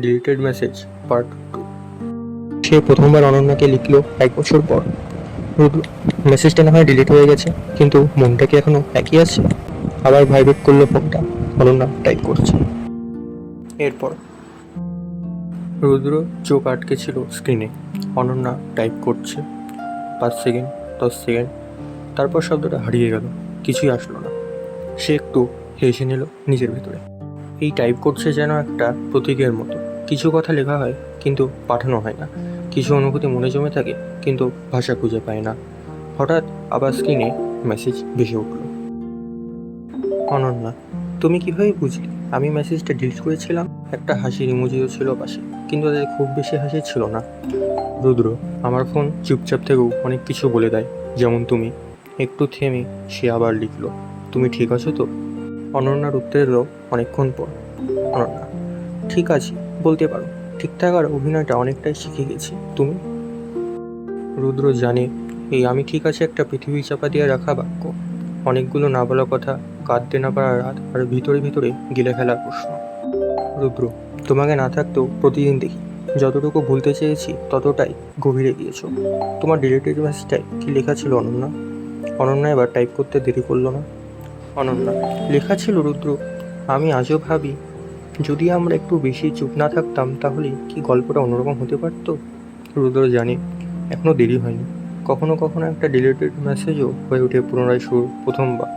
Deleted message part two সে প্রথমবার অনন্যাকে লিখলো এক বছর পর। রুদ্র মেসেজটা না হয় ডিলিট হয়ে গেছে কিন্তু মনটা কি এখনও একই আছে? আবার ভাইব্রেট করল ফোনটা অনন্যা টাইপ করছে। এরপর। রুদ্র চোখ আটকে ছিল স্ক্রিনে অনন্যা টাইপ করছে। পাঁচ সেকেন্ড দশ সেকেন্ড তারপর শব্দটা হারিয়ে গেল কিছুই আসলো না। সে একটু হেসে নিল নিজের ভিতরে। এই টাইপ করছে যেন একটা প্রতীকের মতো। কিছু কথা লেখা হয়, কিন্তু পাঠানো হয় না। কিছু অনুভূতি মনে জমে থাকে, কিন্তু ভাষা খুঁজে পায় না। হঠাৎ আবার স্ক্রিনে মেসেজ ভেসে উঠল। অনন্যা, তুমি কীভাবে বুঝলে? আমি মেসেজটা ডিলিট করেছিলাম। একটা হাসির ইমোজিও ছিল পাশে, কিন্তু তাদের খুব বেশি হাসি ছিল না। রুদ্র, আমার ফোন চুপচাপ থেকেও অনেক কিছু বলে দেয়। যেমন তুমি, একটু থেমে সে আবার লিখলো, তুমি ঠিক আছো তো? অনন্যার উত্তর এলো অনেকক্ষণ পর। অনন্যা, ঠিক আছে, বলতে পারো ঠিক থাকার অভিনয়টা অনেকটাই শিখে গেছি। তুমি? রুদ্র জানে, এই আমি ঠিক আছে একটা পৃথিবী চাপা দিয়ে রাখা বাক্য। অনেকগুলো না বলা কথা, কাঁদতে না পারা রাত, আর ভিতরে ভিতরে গিলে ফেলার প্রশ্ন। রুদ্র, তোমাকে না থাকতেও প্রতিদিন দেখি। যতটুকু ভুলতে চেয়েছি, ততটাই গভীরে গিয়েছো। তোমার ডিলেটেড মেসেজটাই কি লেখা ছিল অনন্যা? অনন্যা এবার টাইপ করতে দেরি করল না। অনন্যা। লেখা ছিল রুদ্র, আমি আজও ভাবি, যদি আমরা একটু বেশি চুপ না থাকতাম, তাহলে কি গল্পটা অন্যরকম হতে পারত? রুদ্র জানে এখনও দেরি হয়নি। কখনো কখনো একটা ডিলেটেড মেসেজও হয়ে ওঠে পুনরায় সুর প্রথম বাক্য